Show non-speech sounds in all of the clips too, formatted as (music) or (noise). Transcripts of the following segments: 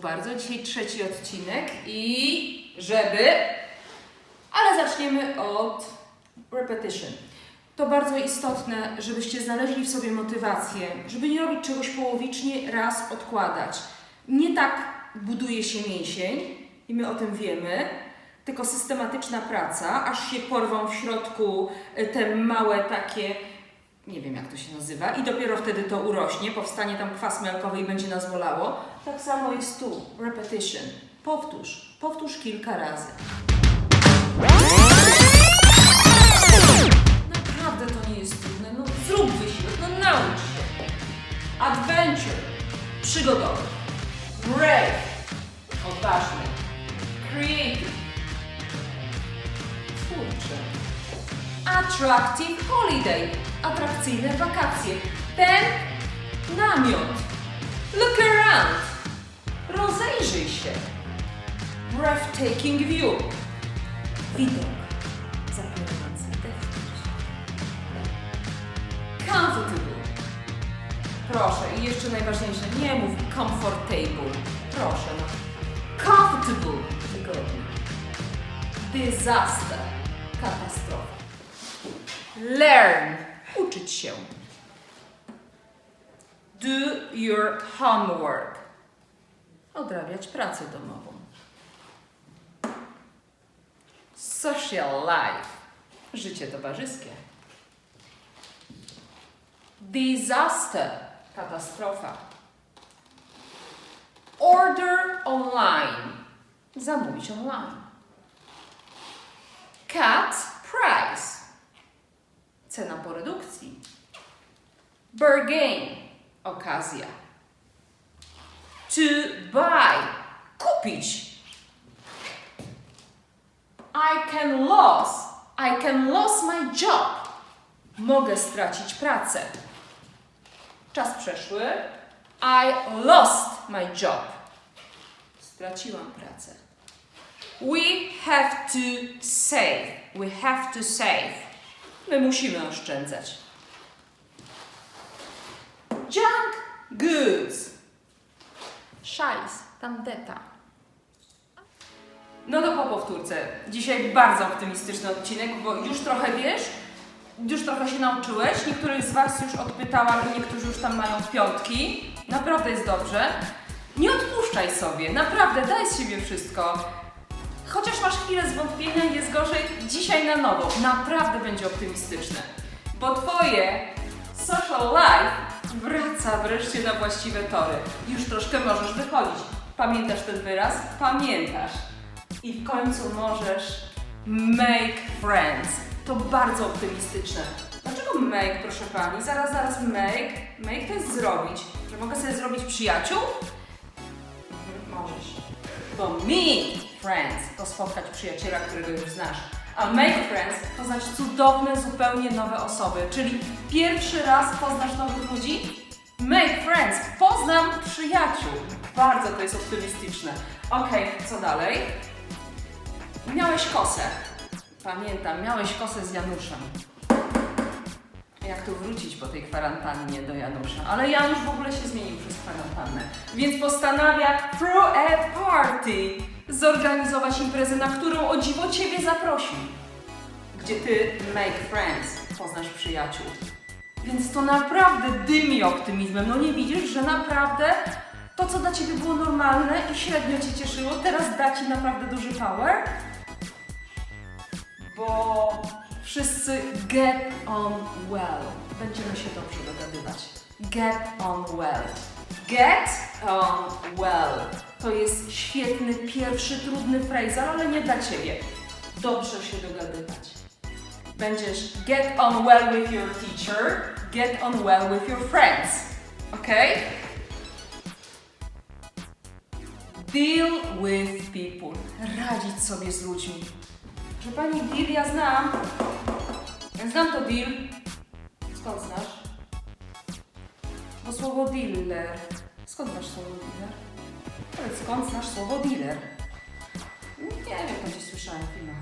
bardzo. Dzisiaj trzeci odcinek i żeby... Ale zaczniemy od repetition. To bardzo istotne, żebyście znaleźli w sobie motywację, żeby nie robić czegoś połowicznie, raz odkładać. Nie tak buduje się mięsień i my o tym wiemy, tylko systematyczna praca, aż się porwą w środku e, te małe takie, nie wiem jak to się nazywa, i dopiero wtedy to urośnie, powstanie tam kwas miałkowy i będzie nas bolało. Tak samo jest tu, repetition. Powtórz, powtórz kilka razy. Naprawdę to nie jest trudne. No zrób wysiłek, no naucz się. Adventure. Przygodowy. Brave. Odważny. Creative. Twórczy. Attractive holiday. Atrakcyjne wakacje. Ten namiot. Look around. Rozejrzyj się. Breathtaking view. Widok. Zapierający deszcz. Comfortable. Proszę, i jeszcze najważniejsze, nie mów comfortable. Proszę, no. Comfortable. Wygodnie. Disaster. Katastrofa. Learn. Uczyć się. Do your homework. Odrabiać pracę domową. Social life. Życie towarzyskie. Disaster. Katastrofa. Order online. Zamówić online. Price. Cena po redukcji. Bargain. Okazja. To buy. Kupić. I can lose. I can lose my job. Mogę stracić pracę. Czas przeszły. I lost my job. Straciłam pracę. We have to save. We have to save. My musimy oszczędzać. Junk goods. Szajs, tandeta. No to po powtórce. Dzisiaj bardzo optymistyczny odcinek, bo już trochę wiesz, już trochę się nauczyłeś. Niektórych z Was już odpytałam i niektórzy już tam mają piątki. Naprawdę jest dobrze. Nie odpuszczaj sobie, naprawdę daj z siebie wszystko. Chociaż masz chwilę zwątpienia jest gorzej, dzisiaj na nowo. Naprawdę będzie optymistyczne. Bo Twoje social life wraca wreszcie na właściwe tory. Już troszkę możesz wychodzić. Pamiętasz ten wyraz? Pamiętasz. I w końcu możesz make friends. To bardzo optymistyczne. Dlaczego make, proszę Pani? Zaraz, zaraz make. Make to jest zrobić. Że mogę sobie zrobić przyjaciół? Mhm, możesz. Bo meet friends to spotkać przyjaciela, którego już znasz. A make friends to cudowne, zupełnie nowe osoby. Czyli pierwszy raz poznasz nowych ludzi. Make friends, poznam przyjaciół. Bardzo to jest optymistyczne. Okej, co dalej? Miałeś kosę. Pamiętam, miałeś kosę z Januszem. Jak tu wrócić po tej kwarantannie do Janusza? Ale Janusz w ogóle się zmienił przez kwarantannę. Więc postanawia throw a party zorganizować imprezę, na którą o dziwo Ciebie zaprosił. Gdzie Ty make friends, poznasz przyjaciół. Więc to naprawdę dymi optymizmem. No nie widzisz, że naprawdę to, co dla Ciebie było normalne i średnio Cię cieszyło, teraz da Ci naprawdę duży power? Bo wszyscy get on well. Będziemy się dobrze dogadywać. Get on well. Get on well. To jest świetny, pierwszy, trudny phrasal, ale nie dla Ciebie. Dobrze się dogadywać. Będziesz get on well with your teacher, get on well with your friends. Ok? Deal with people. Radzić sobie z ludźmi. Że pani deal ja znam. Ja znam to deal. Skąd znasz? Bo słowo dealer. Skąd znasz słowo dealer? Powiedz, skąd znasz słowo dealer? Nie wiem, to gdzieś słyszałem w filmach.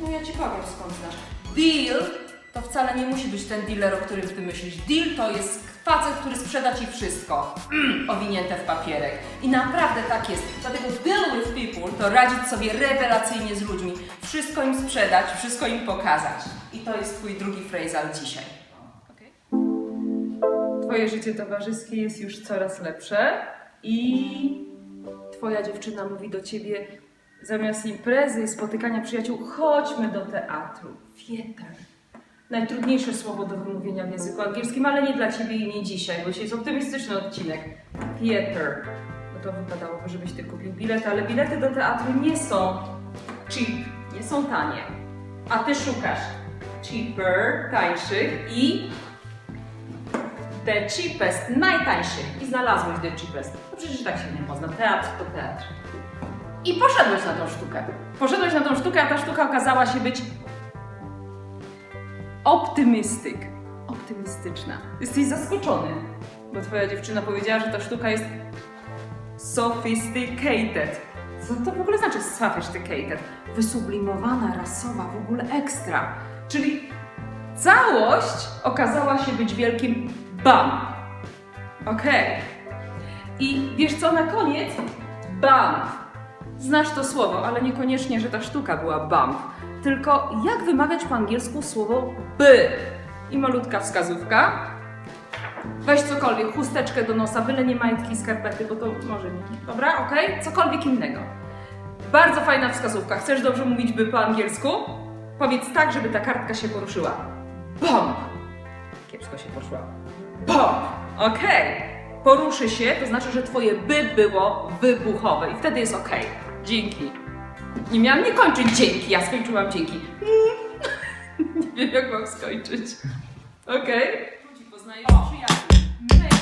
No ja ci powiem skąd znasz. Deal to wcale nie musi być ten dealer, o którym ty myślisz. Deal to jest Facet, który sprzeda Ci wszystko, mm, owinięte w papierek. I naprawdę tak jest. Dlatego deal with people to radzić sobie rewelacyjnie z ludźmi. Wszystko im sprzedać, wszystko im pokazać. I to jest Twój drugi phrasal dzisiaj. Twoje życie towarzyskie jest już coraz lepsze i Twoja dziewczyna mówi do Ciebie zamiast imprezy i spotykania przyjaciół, chodźmy do teatru. Theater. Najtrudniejsze słowo do wymówienia w języku angielskim, ale nie dla Ciebie i nie dzisiaj, bo dzisiaj jest optymistyczny odcinek. Theater. No to wypadałoby, żebyś Ty kupił bilet, ale bilety do teatru nie są cheap, nie są tanie. A Ty szukasz cheaper, tańszych i the cheapest, najtańszych. I znalazłeś the cheapest. No przecież tak się nie pozna. Teatr to teatr. I poszedłeś na tą sztukę. Poszedłeś na tą sztukę, a ta sztuka okazała się być optymistyk. Optymistyczna. Jesteś zaskoczony, bo twoja dziewczyna powiedziała, że ta sztuka jest sophisticated. Co to w ogóle znaczy sophisticated? Wysublimowana, rasowa, w ogóle ekstra. Czyli całość okazała się być wielkim bam. Okej. I wiesz co na koniec? Bam. Znasz to słowo, ale niekoniecznie, że ta sztuka była bump. Tylko jak wymawiać po angielsku słowo by? I malutka wskazówka. Weź cokolwiek, chusteczkę do nosa, byle nie majtki skarpety, bo to może nie. Dobra, okej? Cokolwiek innego. Bardzo fajna wskazówka. Chcesz dobrze mówić by po angielsku? Powiedz tak, żeby ta kartka się poruszyła. Bump. Kiepsko się poszła. Bump. Okej. Poruszy się, to znaczy, że twoje by było wybuchowe i wtedy jest okej. Dzięki. Nie miałam nie kończyć dzięki, ja skończyłam dzięki. (laughs) nie wiem, jak mam skończyć. Okej? Ludzi poznaję przyjaciół.